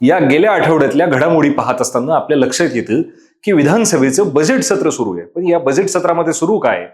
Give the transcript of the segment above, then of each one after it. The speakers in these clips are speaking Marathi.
या गेल्या आठवड्यातल्या घडामोडी पाहत असताना आपल्या लक्षात येतं की विधानसभेचं बजेट सत्र सुरू आहे. पण या बजेट सत्रामध्ये सुरू काय?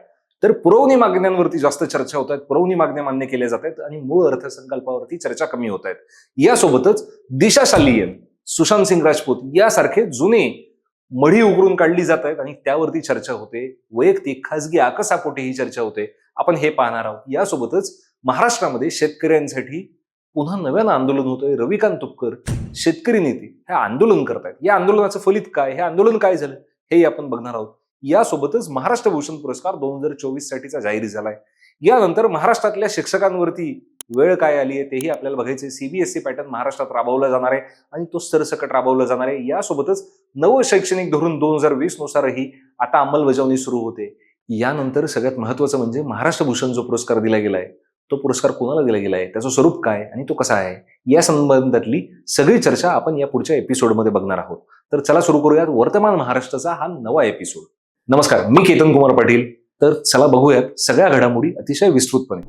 तर पुरवणी मागण्यांवरती जास्त चर्चा होत आहेत पुरवणी मागण्या मान्य केल्या जात आहेत आणि मूळ अर्थसंकल्पावरती चर्चा कमी होत आहेत. यासोबतच दिशा शालियन सुशांत सिंग राजपूत यासारखे जुने मढी उघडून काढली जात आहेत आणि त्यावरती चर्चा होते. वैयक्तिक खासगी आकसापोटी ही चर्चा होते. आपण हे पाहणार आहोत. यासोबतच महाराष्ट्रामध्ये शेतकऱ्यांसाठी पुन्हा नव्यानं आंदोलन होतंय. रविकांत तुपकर शेतकरी नेते हे आंदोलन करतायत. या आंदोलनाचं फलित काय? हे आंदोलन काय झालं? हेही आपण बघणार आहोत. यासोबतच महाराष्ट्र भूषण पुरस्कार दोन हजार चोवीस साठीचा जाहीर झालाय. यानंतर महाराष्ट्रातल्या शिक्षकांवरती वेळ काय आली आहे तेही आपल्याला बघायचं सीबीएसई पॅटर्न महाराष्ट्रात राबवला जाणार आहे आणि तो सरसकट राबवला जाणार आहे. यासोबतच नवं शैक्षणिक धोरण दोन हजार वीस नुसारही आता अंमलबजावणी सुरू होते. यानंतर सगळ्यात महत्वाचं म्हणजे महाराष्ट्र भूषण जो पुरस्कार दिला गेला आहे तो पुरस्कार कोणाला दिला गेलाय? त्याचं स्वरूप काय? आणि तो कसा आहे? या संबंधातली सगळी चर्चा आपण या पुढच्या एपिसोडमध्ये बघणार आहोत. तर चला सुरू करूयात वर्तमान महाराष्ट्राचा हा नवा एपिसोड नमस्कार मी केतन कुमार पाटील. तर चला बघूयात सगळ्या घडामोडी अतिशय विस्तृतपणे.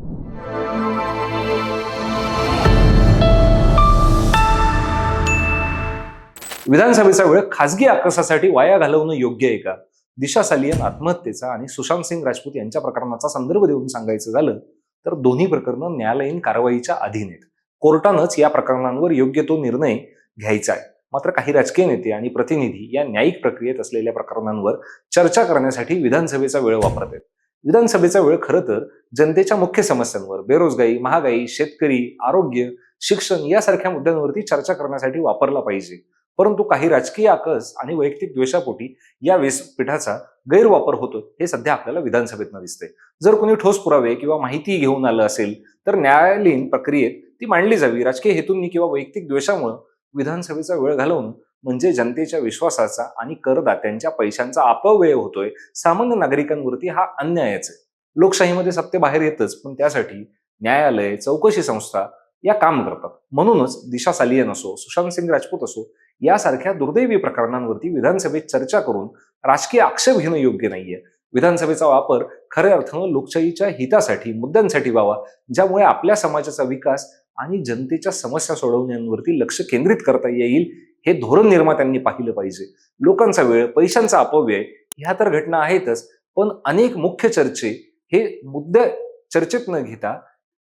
विधानसभेचा वेळ खासगी आकाशासाठी वाया घालवणं योग्य आहे का? दिशा सालियन आत्महत्येचा आणि सुशांत सिंग राजपूत यांच्या प्रकरणाचा संदर्भ देऊन सांगायचं झालं तर दोन्ही प्रकरणं न्यायालयीन कारवाईच्या अधीन आहेत. कोर्टानंच या प्रकरणांवर योग्य तो निर्णय घ्यायचा आहे. मात्र काही राजकीय नेते आणि प्रतिनिधी या न्यायिक प्रक्रियेत असलेल्या प्रकरणांवर चर्चा करण्यासाठी विधानसभेचा वेळ वापरत आहेत. विधानसभेचा वेळ खरं तर जनतेच्या मुख्य समस्यांवर बेरोजगारी महागाई शेतकरी आरोग्य शिक्षण यासारख्या मुद्द्यांवरती चर्चा करण्यासाठी वापरला पाहिजे. परंतु काही राजकीय आकस आणि वैयक्तिक द्वेषापोटी या व्यासपीठाचा गैरवापर होतो हे सध्या आपल्याला विधानसभेतनं दिसते जर कोणी ठोस पुरावे किंवा माहिती घेऊन आलं असेल तर न्यायालयीन प्रक्रियेत ती मांडली जावी. राजकीय हेतूंनी किंवा वैयक्तिक द्वेषामुळे विधानसभेचा वेळ घालवून म्हणजे जनतेच्या विश्वासाचा आणि करदात्यांच्या पैशांचा अपव्यय होतोय सामान्य नागरिकांवरती हा अन्यायच आहे. लोकशाहीमध्ये सत्य बाहेर येतच पण त्यासाठी न्यायालय चौकशी संस्था या काम करतात. म्हणूनच दिशा सालियन असो सुशांत सिंग राजपूत असो यासारख्या दुर्दैवी प्रकरणांवरती विधानसभेत चर्चा करून राजकीय आक्षेप घेणं योग्य नाहीये. विधानसभेचा वापर खऱ्या अर्थानं लोकशाहीच्या हितासाठी मुद्द्यांसाठी व्हावा ज्यामुळे आपल्या समाजाचा विकास आणि जनतेच्या समस्या सोडवण्यावरती लक्ष केंद्रित करता येईल हे धोरण निर्मात्यांनी पाहिलं पाहिजे. लोकांचा वेळ पैशांचा अपव्यय ह्या तर घटना आहेतच पण अनेक मुख्य चर्चे हे मुद्दे चर्चेत न घेता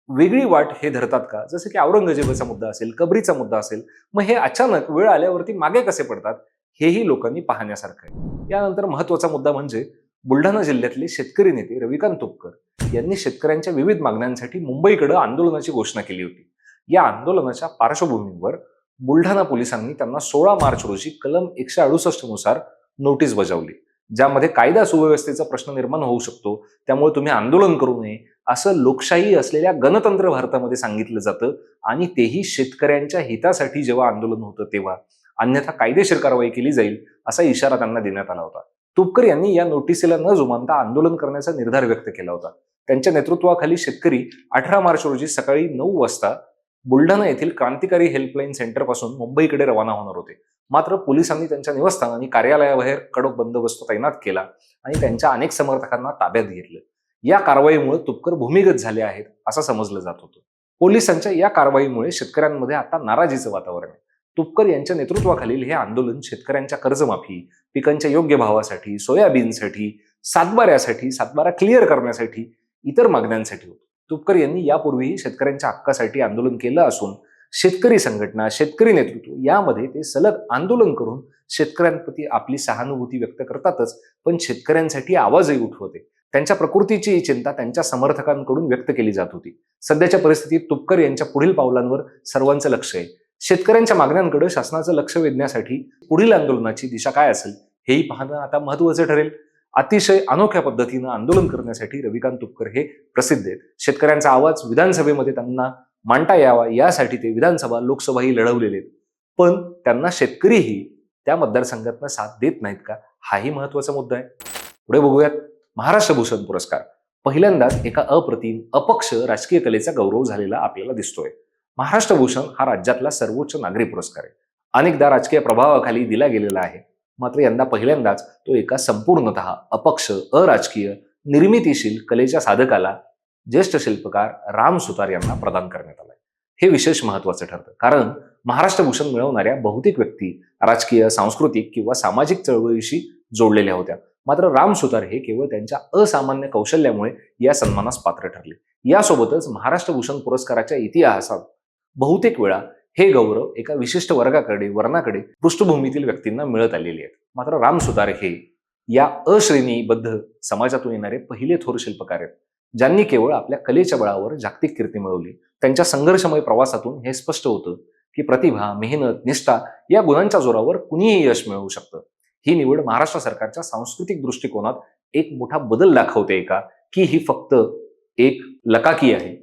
वेगळी वाट हे धरतात का? जसं की औरंगजेबाचा मुद्दा असेल कबरीचा मुद्दा असेल मग हे अचानक वेळ आल्यावरती मागे कसे पडतात? हेही लोकांनी पाहण्यासारखं आहे. यानंतर महत्त्वाचा मुद्दा म्हणजे बुलढाणा जिल्ह्यातले शेतकरी नेते रविकांत तुपकर यांनी शेतकऱ्यांच्या विविध मागण्यांसाठी मुंबईकडे आंदोलनाची घोषणा केली होती. या आंदोलनाच्या पार्श्वभूमीवर बुलढाणा पोलिसांनी त्यांना सोळा मार्च रोजी कलम एकशे अडुसष्टनुसार नोटीस बजावली ज्यामध्ये कायदा सुव्यवस्थेचा प्रश्न निर्माण होऊ शकतो त्यामुळे तुम्ही आंदोलन करू नये असं लोकशाही असलेल्या गणतंत्र भारतामध्ये सांगितलं जातं आणि तेही शेतकऱ्यांच्या हितासाठी जेव्हा आंदोलन होतं तेव्हा. अन्यथा कायदेशीर कारवाई केली जाईल असा इशारा त्यांना देण्यात आला होता. तुपकर यांनी या नोटिसीला न जुमानता आंदोलन करण्याचा निर्धार व्यक्त केला होता. त्यांच्या नेतृत्वाखाली शेतकरी अठरा मार्च रोजी सकाळी नऊ वाजता बुलढाणा येथील क्रांतिकारी हेल्पलाईन सेंटरपासून मुंबईकडे रवाना होणार होते. मात्र पोलिसांनी त्यांच्या निवासस्थान आणि कार्यालयाबाहेर कडक बंदोबस्त तैनात केला आणि त्यांच्या अनेक समर्थकांना ताब्यात घेतलं. या कारवाईमुळे तुपकर भूमिगत झाले आहेत असं समजलं जात होतं. पोलिसांच्या या कारवाईमुळे शेतकऱ्यांमध्ये आता नाराजीचं वातावरण आहे. तुपकर यांच्या नेतृत्वाखालील हे आंदोलन शेतकऱ्यांच्या कर्जमाफी पिकांच्या योग्य भावासाठी सोयाबीनसाठी सातबाऱ्यासाठी सातबारा क्लिअर करण्यासाठी इतर मागण्यांसाठी होतं. तुपकर यांनी यापूर्वीही शेतकऱ्यांच्या हक्कासाठी आंदोलन केलं असून शेतकरी संघटना शेतकरी नेतृत्व यामध्ये ते सलग आंदोलन करून शेतकऱ्यांप्रती आपली सहानुभूती व्यक्त करतातच पण शेतकऱ्यांसाठी आवाजही उठवते. त्यांच्या प्रकृतीची ही चिंता त्यांच्या समर्थकांकडून व्यक्त केली जात होती. सध्याच्या परिस्थितीत तुपकर यांच्या पुढील पावलांवर सर्वांचं लक्ष आहे. शेतकऱ्यांच्या मागण्यांकडे शासनाचं लक्ष वेधण्यासाठी पुढील आंदोलनाची दिशा काय असेल हेही पाहणं आता महत्वाचं ठरेल. अतिशय अनोख्या पद्धतीनं आंदोलन करण्यासाठी रविकांत तुपकर हे प्रसिद्ध आहेत. शेतकऱ्यांचा आवाज विधानसभेमध्ये त्यांना मांडता यावा यासाठी ते विधानसभा लोकसभाही लढवलेले आहेत. पण त्यांना शेतकरीही त्या मतदारसंघातनं साथ देत नाहीत का हाही महत्त्वाचा मुद्दा आहे. पुढे बघूयात. महाराष्ट्र भूषण पुरस्कार. पहिल्यांदाच एका अप्रतिम अपक्ष राजकीय कलेचा गौरव झालेला आपल्याला दिसतोय. महाराष्ट्र भूषण हा राज्यातला सर्वोच्च नागरी पुरस्कार आहे. अनेकदा राजकीय प्रभावाखाली दिला गेलेला आहे. मात्र यंदा पहिल्यांदाच तो एका संपूर्णतः अपक्ष अराजकीय निर्मितीशील कलेच्या साधकाला ज्येष्ठ शिल्पकार राम सुतार यांना प्रदान करण्यात आलाय. हे विशेष महत्वाचं ठरतं. कारण महाराष्ट्र भूषण मिळवणाऱ्या बहुतेक व्यक्ती राजकीय सांस्कृतिक किंवा सामाजिक चळवळीशी जोडलेल्या होत्या. मात्र राम सुतार हे केवळ त्यांच्या असामान्य कौशल्यामुळे या सन्मानास पात्र ठरले. यासोबतच महाराष्ट्र भूषण पुरस्काराच्या इतिहासात बहुतेक वेळा हे गौरव एका विशिष्ट वर्गाकडे वर्णाकडे पृष्ठभूमीतील व्यक्तींना मिळत आलेले आहेत. मात्र राम सुतार हे या अश्रेणीबद्ध समाजातून येणारे पहिले थोर शिल्पकार आहेत. ज्यांनी केवळ आपल्या कलेच्या बळावर जागतिक कीर्ती मिळवली. त्यांच्या संघर्षमय प्रवासातून हे स्पष्ट होतं की प्रतिभा मेहनत निष्ठा या गुणांच्या जोरावर कुणीही यश मिळवू शकतं. ही निवड महाराष्ट्र सरकारच्या सांस्कृतिक दृष्टिकोनात एक मोठा बदल दाखवते का की ही फक्त एक लकाकी आहे.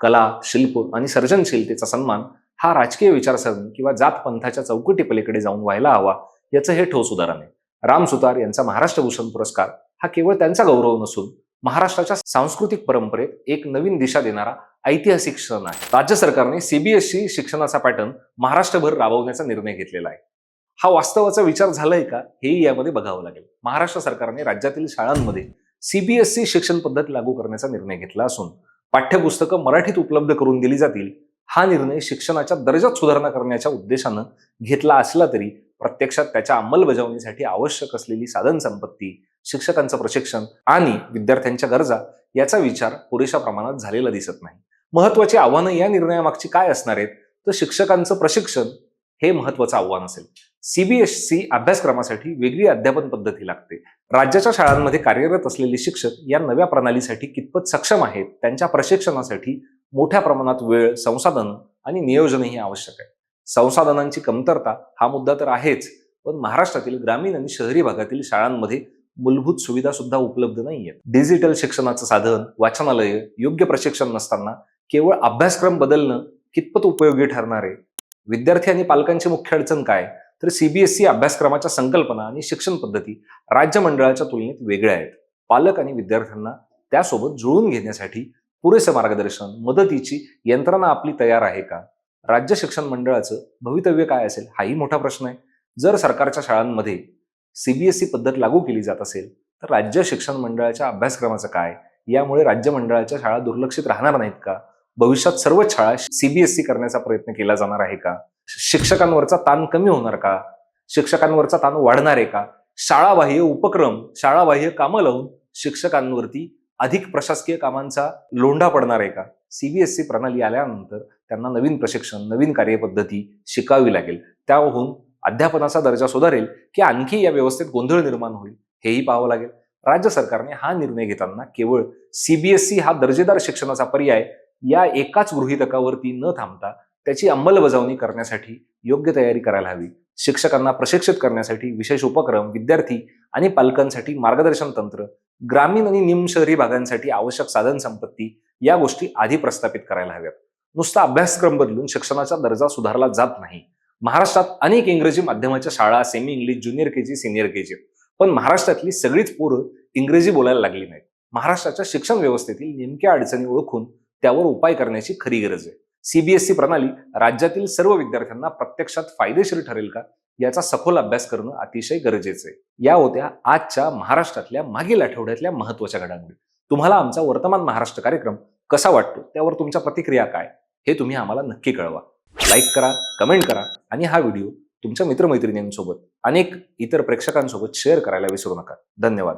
कला शिल्प आणि सर्जनशीलतेचा सन्मान हा राजकीय विचारसरणी किंवा जात पंथाच्या चौकटी पलीकडे जाऊन व्हायला हवा याचं हे ठोस उदाहरण आहे. राम सुतार यांचा महाराष्ट्र भूषण पुरस्कार हा केवळ त्यांचा गौरव नसून महाराष्ट्राच्या सांस्कृतिक परंपरेत एक नवीन दिशा देणारा ऐतिहासिक क्षण आहे. राज्य सरकारने सीबीएसई शिक्षणाचा पॅटर्न महाराष्ट्रभर राबवण्याचा निर्णय घेतलेला आहे. हा वास्तवाचा विचार झालाय का हेही यामध्ये बघावं लागेल. महाराष्ट्र सरकारने राज्यातील शाळांमध्ये सीबीएसई शिक्षण पद्धत लागू करण्याचा निर्णय घेतला असून पाठ्यपुस्तकं मराठीत उपलब्ध करून दिली जातील हा निर्णय शिक्षणाच्या दर्जात सुधारणा करण्याच्या उद्देशानं घेतला असला तरी प्रत्यक्षात त्याच्या अंमलबजावणीसाठी आवश्यक असलेली साधन संपत्ती शिक्षकांचं प्रशिक्षण आणि विद्यार्थ्यांच्या गरजा याचा विचार पुरेशा प्रमाणात झालेला दिसत नाही. महत्वाची आव्हानं या निर्णयामागची काय असणार आहेत तर शिक्षकांचं प्रशिक्षण हे महत्वाचं आव्हान असेल. सीबीएसई अभ्यासक्रमासाठी वेगळी अध्यापन पद्धती लागते. राज्याच्या शाळांमध्ये कार्यरत असलेले शिक्षक या नव्या प्रणालीसाठी कितपत सक्षम आहेत त्यांच्या प्रशिक्षणासाठी मोठ्या प्रमाणात वेळ संसाधन आणि नियोजनही आवश्यक आहे. संसाधनांची कमतरता हा मुद्दा तर आहेच पण महाराष्ट्रातील ग्रामीण आणि शहरी भागातील शाळांमध्ये मूलभूत सुविधा सुद्धा उपलब्ध नाहीयेत डिजिटल शिक्षणाचं साधन वाचनालय योग्य प्रशिक्षण नसताना केवळ अभ्यासक्रम बदलणं कितपत उपयोगी ठरणार आहे? विद्यार्थी आणि पालकांची मुख्य अडचण काय? तर सीबीएसई अभ्यासक्रमाच्या संकल्पना आणि शिक्षण पद्धती राज्य मंडळाच्या तुलनेत वेगळ्या आहेत. पालक आणि विद्यार्थ्यांना त्यासोबत जुळून घेण्यासाठी पुरेसं मार्गदर्शन मदतीची यंत्रणा आपली तयार आहे का? राज्य शिक्षण मंडळाचं भवितव्य काय असेल हाही मोठा प्रश्न आहे. जर सरकारच्या शाळांमध्ये सीबीएसई पद्धत लागू केली जात असेल तर राज्य शिक्षण मंडळाच्या अभ्यासक्रमाचं काय? यामुळे राज्य मंडळाच्या शाळा दुर्लक्षित राहणार नाहीत का? भविष्यात सर्वच शाळा सीबीएसई करण्याचा प्रयत्न केला जाणार आहे का? शिक्षकांवरचा ताण कमी होणार का? शिक्षकांवरचा ताण वाढणार आहे का? शाळाबाह्य उपक्रम शाळाबाह्य कामं लावून शिक्षकांवरती अधिक प्रशासकीय कामांचा लोंढा पडणार आहे का? सीबीएसई प्रणाली आल्यानंतर त्यांना नवीन प्रशिक्षण नवीन कार्यपद्धती शिकावी लागेल. त्याहून अध्यापनाचा दर्जा सुधारेल की आणखी या व्यवस्थेत गोंधळ निर्माण होईल हेही पाहावं लागेल. राज्य सरकारने हा निर्णय घेताना केवळ सीबीएसई हा दर्जेदार शिक्षणाचा पर्याय या एकाच गृहितकावरती न थांबता त्याची अंमलबजावणी करण्यासाठी योग्य तयारी करायला हवी. शिक्षकांना प्रशिक्षित करण्यासाठी विशेष उपक्रम विद्यार्थी आणि पालकांसाठी मार्गदर्शन तंत्र ग्रामीण आणि निम शहरी भागांसाठी आवश्यक साधन संपत्ती या गोष्टी आधी प्रस्थापित करायला हव्यात. नुसता अभ्यासक्रम बदलून शिक्षणाचा दर्जा सुधारला जात नाही. महाराष्ट्रात अनेक इंग्रजी माध्यमाच्या शाळा semi English junior KG senior KG पण महाराष्ट्रातली सगळीच पोरं इंग्रजी बोलायला लागली नाहीत. महाराष्ट्राच्या शिक्षण व्यवस्थेतील नेमक्या अडचणी ओळखून त्यावर उपाय करण्याची खरी गरज आहे. सीबीएसई प्रणाली राज्यातील सर्व विद्यार्थ्यांना प्रत्यक्षात फायदेशीर ठरेल का? याचा सखोल अभ्यास करणं अतिशय गरजेचं आहे. या होत्या आजच्या महाराष्ट्रातल्या मागील आठवड्यातल्या महत्त्वाच्या घडामोडी. तुम्हाला आमचा वर्तमान महाराष्ट्र कार्यक्रम कसा वाटतो? त्यावर तुमच्या प्रतिक्रिया काय? हे तुम्ही आम्हाला नक्की कळवा. लाईक करा कमेंट करा आणि हा व्हिडिओ तुमच्या मित्रमैत्रिणींसोबत अनेक इतर प्रेक्षकांसोबत शेअर करायला विसरू नका. धन्यवाद.